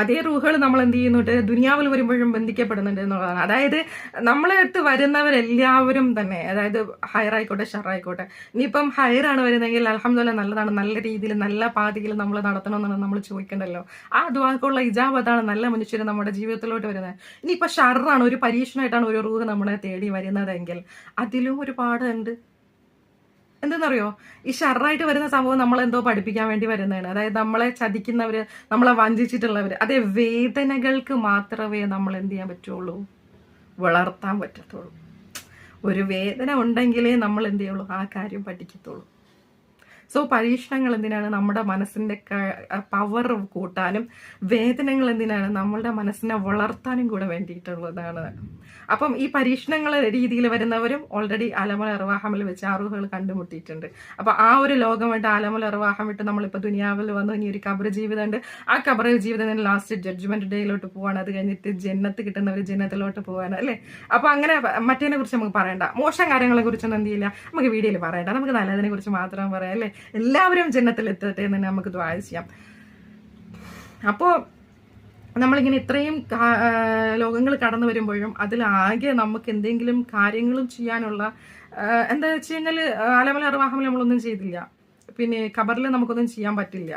അതേ റൂഹുകൾ നമ്മൾ എന്ത് ചെയ്യുന്നുണ്ട്? ദുനിയാവിൽ വരുമ്പോഴും ബന്ധിക്കപ്പെടുന്നുണ്ട് എന്നുള്ളതാണ്. അതായത് നമ്മളെ അടുത്ത് വരുന്നവരെല്ലാവരും തന്നെ അതായത് ഹയർ ആയിക്കോട്ടെ ഷർ ആയിക്കോട്ടെ ഇനിയിപ്പം ഹയർ ആണ് വരുന്നതെങ്കിൽ അലഹമ്മദല്ല നല്ലതാണ്. നല്ല രീതിയിൽ നല്ല പാതയിൽ നമ്മൾ നടത്തണമെന്നാണ് നമ്മൾ ചോദിക്കണ്ടല്ലോ. ആ ദുവാക്കുള്ള ഇജാബത്താണ് നല്ല മനുഷ്യർ നമ്മുടെ ജീവിതത്തിലോട്ട് വരുന്നത്. ഇനിയിപ്പോൾ ഷറാണ് ഒരു പരീക്ഷണമായിട്ടാണ് ഒരു റൂഹ് നമ്മളെ തേടി വരുന്നതെങ്കിൽ അതിലും ഒരുപാട് ഉണ്ട് എന്തെന്നറിയോ? ഈ ഷർറായിട്ട് വരുന്ന സംഭവം നമ്മൾ എന്തോ പഠിപ്പിക്കാൻ വേണ്ടി വരുന്നതാണ്. അതായത് നമ്മളെ ചതിക്കുന്നവര് നമ്മളെ വഞ്ചിച്ചിട്ടുള്ളവര്. അതേ വേദനകൾക്ക് മാത്രമേ നമ്മൾ എന്ത് ചെയ്യാൻ പറ്റുള്ളൂ? വളർത്താൻ പറ്റത്തുള്ളൂ. ഒരു വേദന ഉണ്ടെങ്കിലേ നമ്മൾ എന്ത് ചെയ്യുള്ളൂ? ആ കാര്യം പഠിക്കത്തുള്ളൂ. സോ പരീക്ഷണങ്ങൾ എന്തിനാണ് നമ്മുടെ മനസ്സിന്റെ പവർ കൂട്ടാനും വേദനകൾ എന്തിനാണ് നമ്മളുടെ മനസ്സിനെ വളർത്താനും കൂടെ വേണ്ടിയിട്ടുള്ളതാണ്. അപ്പം ഈ പരീക്ഷണങ്ങൾ രീതിയിൽ വരുന്നവരും ഓൾറെഡി അലമൽ അർവാഹമിൽ വെച്ച് അറിവുകൾ കണ്ടുമുട്ടിയിട്ടുണ്ട്. അപ്പം ആ ഒരു ലോകമായിട്ട് അലമൽ അർവാഹം വിട്ട് നമ്മളിപ്പോൾ ദുനിയാവിൽ വന്നു ഇനി ഒരു കബർ ജീവിതമുണ്ട്. ആ കബർ ജീവിതം ലാസ്റ്റ് ജഡ്ജ്മെന്റ് ഡേയിലോട്ട് പോവാണ്. അത് കഴിഞ്ഞിട്ട് ജന്നത്ത് ഒരു ജന്നത്തിലോട്ട് പോവാണ് അല്ലേ? അപ്പം അങ്ങനെ മറ്റേനെ കുറിച്ച് നമുക്ക് പറയണ്ട. മോശം കാര്യങ്ങളെ കുറിച്ചൊന്നും എന്ത് ചെയ്യില്ല. നമുക്ക് വീഡിയോയിൽ പറയണ്ട. നമുക്ക് നല്ലതിനെ കുറിച്ച് മാത്രം പറയാം അല്ലേ? എല്ലാവരും ജന്നത്തിൽ എത്തട്ടെ എന്ന് തന്നെ നമുക്ക് ദ്വാര ചെയ്യാം. അപ്പോൾ നമ്മളിങ്ങനെ ഇത്രയും ലോകങ്ങൾ കടന്നു വരുമ്പോഴും അതിലാകെ നമുക്ക് എന്തെങ്കിലും കാര്യങ്ങളും ചെയ്യാനുള്ള എന്താ വെച്ച് കഴിഞ്ഞാൽ അലമല അറുവാഹമിൽ നമ്മളൊന്നും ചെയ്തില്ല. പിന്നെ ഖബറിൽ നമുക്കൊന്നും ചെയ്യാൻ പറ്റില്ല.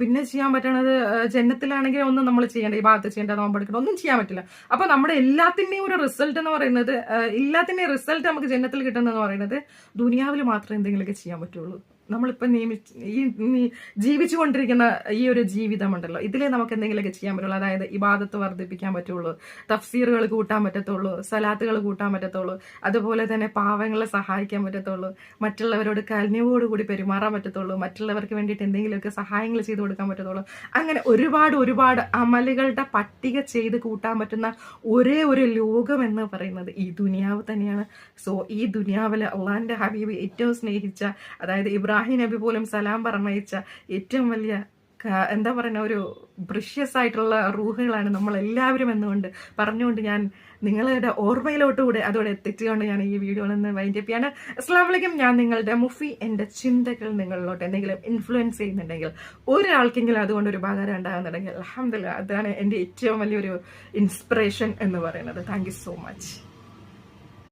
പിന്നെ ചെയ്യാൻ പറ്റണത് ജനത്തിലാണെങ്കിൽ ഒന്നും നമ്മൾ ചെയ്യേണ്ട ഈ ഭാഗത്ത് ചെയ്യേണ്ട നോമ്പെടുക്കണം ഒന്നും ചെയ്യാൻ പറ്റില്ല. അപ്പൊ നമ്മുടെ എല്ലാത്തിന്റെയും ഒരു റിസൾട്ട് എന്ന് പറയുന്നത് എല്ലാത്തിന്റെയും റിസൾട്ട് നമുക്ക് ജനത്തിൽ കിട്ടുന്നതെന്ന് പറയുന്നത് ദുനിയാവിൽ മാത്രമേ എന്തെങ്കിലുമൊക്കെ ചെയ്യാൻ പറ്റുള്ളൂ. നമ്മളിപ്പോൾ നിയമിച്ച് ഈ ജീവിച്ചു ജീവിച്ചുകൊണ്ടിരിക്കുന്ന ഈ ഒരു ജീവിതമുണ്ടല്ലോ ഇതിലേ നമുക്ക് എന്തെങ്കിലുമൊക്കെ ചെയ്യാൻ പറ്റുള്ളൂ. അതായത് ഇബാദത്ത് വർദ്ധിപ്പിക്കാൻ പറ്റുള്ളൂ തഫ്സീറുകൾ കൂട്ടാൻ പറ്റത്തുള്ളൂ സലാത്തുകൾ കൂട്ടാൻ പറ്റത്തുള്ളൂ അതുപോലെ തന്നെ പാവങ്ങളെ സഹായിക്കാൻ പറ്റത്തുള്ളൂ മറ്റുള്ളവരോട് കരുണയോടുകൂടി പെരുമാറാൻ പറ്റത്തുള്ളൂ മറ്റുള്ളവർക്ക് വേണ്ടിയിട്ട് എന്തെങ്കിലുമൊക്കെ സഹായങ്ങൾ ചെയ്തു കൊടുക്കാൻ പറ്റത്തുള്ളൂ. അങ്ങനെ ഒരുപാട് ഒരുപാട് അമലുകളുടെ പട്ടിക ചെയ്ത് കൂട്ടാൻ പറ്റുന്ന ഒരേ ഒരു ലോകം എന്ന് പറയുന്നത് ഈ ദുനിയാവ് തന്നെയാണ്. സോ ഈ ദുനിയാവിൽ അള്ളാഹിന്റെ ഹബീബ് ഏറ്റവും സ്നേഹിച്ച അതായത് ഇബ്രാഹിം നബി പോലും സലാം പറഞ്ഞയച്ച ഏറ്റവും വലിയ എന്താ പറയുന്ന ഒരു ബ്രിഷ്യസ് ആയിട്ടുള്ള റൂഹുകളാണ് നമ്മൾ എല്ലാവരും എന്നുകൊണ്ട് പറഞ്ഞുകൊണ്ട് ഞാൻ നിങ്ങളുടെ ഓർമ്മയിലോട്ടുകൂടെ അതോടെ എത്തിച്ചുകൊണ്ട് ഞാൻ ഈ വീഡിയോ നിന്ന് വൈൻഡ് അപ്പ് ചെയ്യാണ്. വലൈക്കും ഞാൻ നിങ്ങളുടെ മുഫി എന്റെ ചിന്തകൾ നിങ്ങളിലോട്ട് എന്തെങ്കിലും ഇൻഫ്ലുവൻസ് ചെയ്യുന്നുണ്ടെങ്കിൽ ഒരാൾക്കെങ്കിലും അതുകൊണ്ട് ഒരു ഉപകാരം ഉണ്ടാകുന്നുണ്ടെങ്കിൽ അലഹമില്ല അതാണ് എന്റെ ഏറ്റവും വലിയൊരു ഇൻസ്പിറേഷൻ എന്ന് പറയുന്നത്. Thank so much